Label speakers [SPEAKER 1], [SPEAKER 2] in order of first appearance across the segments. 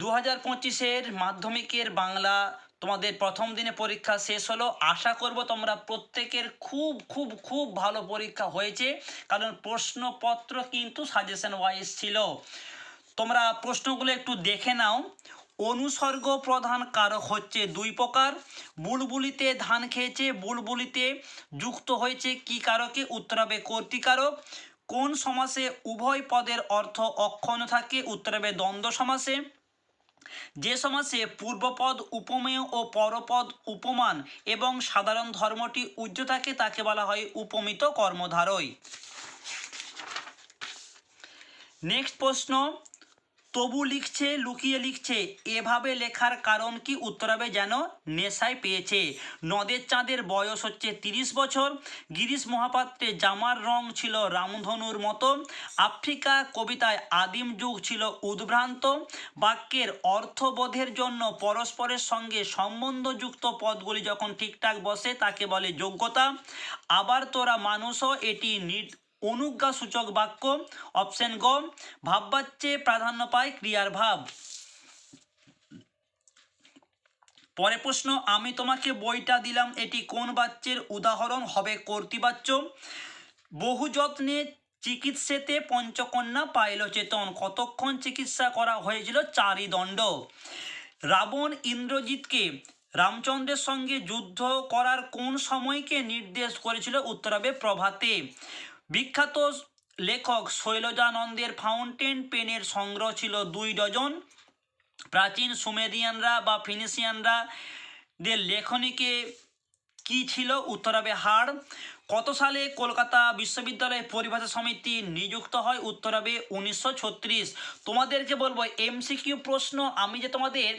[SPEAKER 1] দু হাজার পঁচিশের মাধ্যমিকের বাংলা তোমাদের প্রথম দিনে পরীক্ষা শেষ হলো। আশা করব তোমরা প্রত্যেকের খুব খুব খুব ভালো পরীক্ষা হয়েছে। কারণ প্রশ্নপত্র কিন্তু সাজেশন ওয়াইজ ছিল। তোমরা প্রশ্নগুলো একটু দেখে নাও। অনুসর্গ প্রধান কারক হচ্ছে দুই প্রকার। বুলবুলিতে ধান খেয়েছে, বুলবুলিতে যুক্ত হয়েছে কি কারকে? উত্তর হবে কর্তৃকারক কোন সমাসে উভয় পদের অর্থ অক্ষণ থাকে? উত্তর হবে দ্বন্দ্ব সমাসে। যে সমাসে পূর্বপদ উপমেয় ও পরপদ উপমান এবং সাধারণ ধর্মটি উজ্জ থাকে তাকে বলা হয় উপমিত কর্মধারয় নেক্সট প্রশ্ন তবু লিখছে, লুকিয়ে লিখছে, এভাবে লেখার কারণ কি উত্তর হবে যেন নেশায় পেয়েছে? নদের চাঁদের বয়স হচ্ছে তিরিশ বছর। গিরিশ মহাপাত্রের জামার রং ছিল রামধনুর মতো। আফ্রিকা কবিতায় আদিম যুগ ছিল উদ্ভ্রান্ত। বাক্যের অর্থবোধের জন্য পরস্পরের সঙ্গে সম্বন্ধযুক্ত পদগুলি যখন ঠিকঠাক বসে, তাকে বলে যোগ্যতা। আবার তোরা মানুষও এটি নির অনুজ্ঞা সূচক বাক্য অপশন গ, ভাববাচ্যে প্রাধান্য পায় ক্রিয়ার ভাব। পরে প্রশ্ন, আমি তোমাকে বইটা দিলাম, এটি কোন বাচ্যের উদাহরণ হবে কর্তৃবাচ্য? বহু যত্নে চিকিৎসেতে পঞ্চকন্যা পাইল চেতন, কতক্ষণ চিকিৎসা করা হয়েছিল চারি দণ্ড রাবণ ইন্দ্রজিৎকে রামচন্দ্রের সঙ্গে যুদ্ধ করার কোন সময়কে নির্দেশ করেছিল? উত্তর হবে প্রভাতে। বিখ্যাত লেখক শৈলজানন্দের ফাউন্টেন পেনের সংগ্রহ ছিল দুই ডজন। প্রাচীন সুমেরিয়ানরা বা ফিনিশিয়ানরা দের লেখনীকে কি ছিল? উত্তর হবে হাড় কত সালে কলকাতা বিশ্ববিদ্যালয় পরিভাষা সমিতি নিযুক্ত হয়? উত্তর হবে উনিশশো ছত্রিশ। তোমাদেরকে বলব, এমসিকিউ প্রশ্ন আমি যে তোমাদের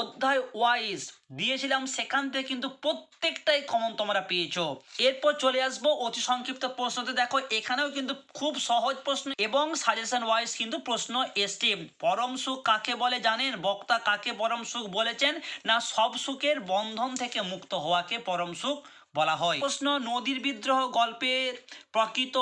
[SPEAKER 1] অধ্যায় ওয়াইজ দিয়েছিলাম, সেখান থেকে কিন্তু প্রত্যেকটাই কমন তোমরা পেয়েছ। এরপর চলে আসব অতি সংক্ষিপ্ত প্রশ্নতে। দেখো, এখানেও কিন্তু খুব সহজ প্রশ্ন এবং সাজেশন ওয়াইজ কিন্তু প্রশ্ন এসছে। পরম সুখ কাকে বলে জানেন? বক্তা কাকে পরম সুখ বলেছেন? না, সব সুখের বন্ধন থেকে মুক্ত হওয়াকে পরম সুখ বলা হয়। প্রশ্ন, নদীর বিদ্রোহ গল্পের প্রকৃত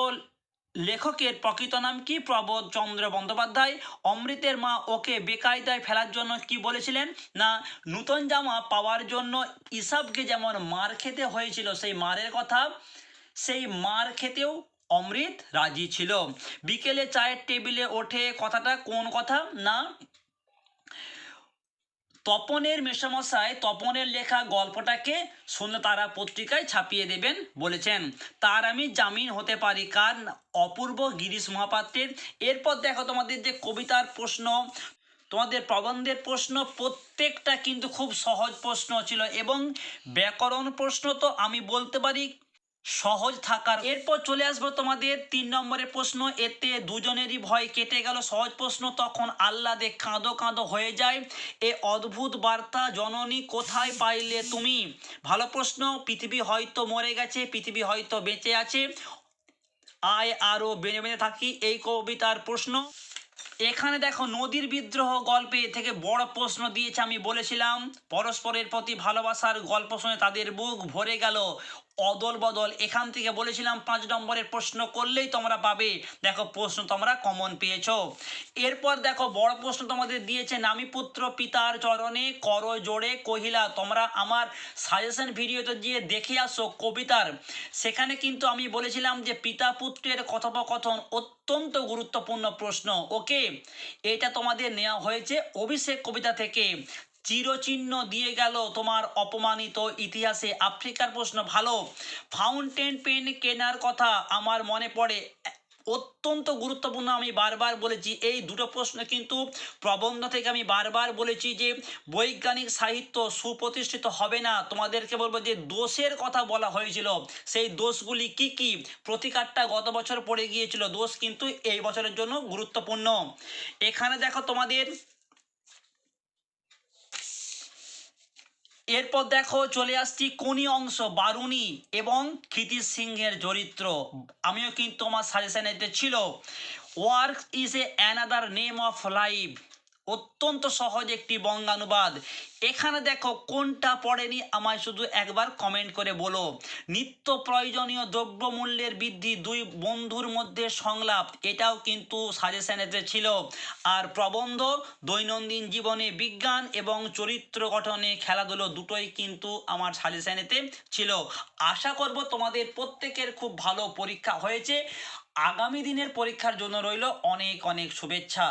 [SPEAKER 1] লেখকের প্রকৃত নাম কি? প্রবোধ চন্দ্র বন্দ্যোপাধ্যায়। অমৃতের মা ওকে বেকায়দায় ফেলার জন্য কি বলেছিলেন? না, নূতন জামা পাওয়ার জন্য ইসাবকে যেমন মার খেতে হয়েছিল, সেই মারের কথা, সেই মার খেতেও অমৃত রাজি ছিল। বিকেলে চায়ের টেবিলে ওঠে কথাটা কোন কথা? না তপনের মেশামশাই, তপনের লেখা গল্পটাকে তারা পত্রিকায় ছাপিয়ে দেবেন বলেছেন। তার আমি জামিন হতে পারি কার অপূর্ব গিরিশ মহাপাত্রের। এরপর দেখো তোমাদের যে কবিতার প্রশ্ন, তোমাদের প্রবন্ধের প্রশ্ন, প্রত্যেকটা কিন্তু খুব সহজ প্রশ্ন ছিল এবং ব্যাকরণ প্রশ্ন তো আমি বলতে পারি সহজ থাকার। এরপর চলে আসব তোমাদের তিন নম্বরের প্রশ্ন। এতে দুজনেরই ভয় কেটে গেল। সহজ প্রশ্ন, তখন আহ্লাদে কাঁদো কাঁদো হয়ে যায়। এ অদ্ভুত বার্তা, জননী কোথায় পাইলে তুমি? ভালো প্রশ্ন, পৃথিবী হয়তো মরে গেছে, পৃথিবী হয়তো বেঁচে আছে। আয় আরও বেঁধে বেঁধে থাকি, এই কবিতার প্রশ্ন। এখানে দেখো, নদীর বিদ্রোহ গল্পে থেকে বড় প্রশ্ন দিয়েছে আমি বলেছিলাম। পরস্পরের প্রতি ভালোবাসার গল্প শুনে তাদের বুক ভরে গেল। অদল বদল। এখান থেকে বলেছিলাম পাঁচ নম্বরের প্রশ্ন করলেই তোমরা পাবে। দেখো, প্রশ্ন তোমরা কমন পেয়েছ। এরপর দেখো, বড় প্রশ্ন তোমাদের দিয়েছে, নামি পুত্র পিতার চরণে কর জোড়ে কহিলা, তোমরা আমার সাজেশন ভিডিওতে গিয়ে দেখে আসো কবিতার। সেখানে কিন্তু আমি বলেছিলাম যে পিতা পুত্রের কথোপকথন অত্যন্ত গুরুত্বপূর্ণ প্রশ্ন, ওকে? এটা তোমাদের নেওয়া হয়েছে অভিষেক কবিতা থেকে। চিরচিহ্ন দিয়ে গেল তোমার অপমানিত ইতিহাসে। আফ্রিকার প্রশ্ন, ভালো ফাউন্টেন পেন কেনার কথা আমার মনে পড়ে। অত্যন্ত গুরুত্বপূর্ণ আমি বারবার বলেছি, এই দুটো প্রশ্ন কিন্তু প্রবন্ধ থেকে আমি বারবার বলেছি যে বৈজ্ঞানিক সাহিত্য সুপ্রতিষ্ঠিত হবে না। তোমাদেরকে বলব যে দোষের কথা বলা হয়েছিল, সেই দোষগুলি কি কি? প্রতিকারটা গত বছর পড়ে গিয়েছিল, দোষ কিন্তু এই বছরের জন্য গুরুত্বপূর্ণ। এখানে দেখো তোমাদের এরপর দেখো চলে আসছি কোনি অংশ, বারুণী এবং ক্ষিতিশ সিংহের চরিত্র। আমিও কিন্তু আমার সাজেশন এতে ছিল work is a another name of life অত্যন্ত সহজ একটি বঙ্গানুবাদ। এখানে দেখো কোনটা পড়েনি, আমায় শুধু একবার কমেন্ট করে বলো। নিত্য প্রয়োজনীয় দ্রব্যমূল্যের বৃদ্ধি দুই বন্ধুর মধ্যে সংলাপ, এটাও কিন্তু সাজেশনেতে ছিল। আর প্রবন্ধ, দৈনন্দিন জীবনে বিজ্ঞান এবং চরিত্র গঠনে খেলাধুলো দুটোই কিন্তু আমার সাজেশনেতে ছিল। আশা করব তোমাদের প্রত্যেকের খুব ভালো পরীক্ষা হয়েছে। আগামী দিনের পরীক্ষার জন্য রইল অনেক অনেক শুভেচ্ছা।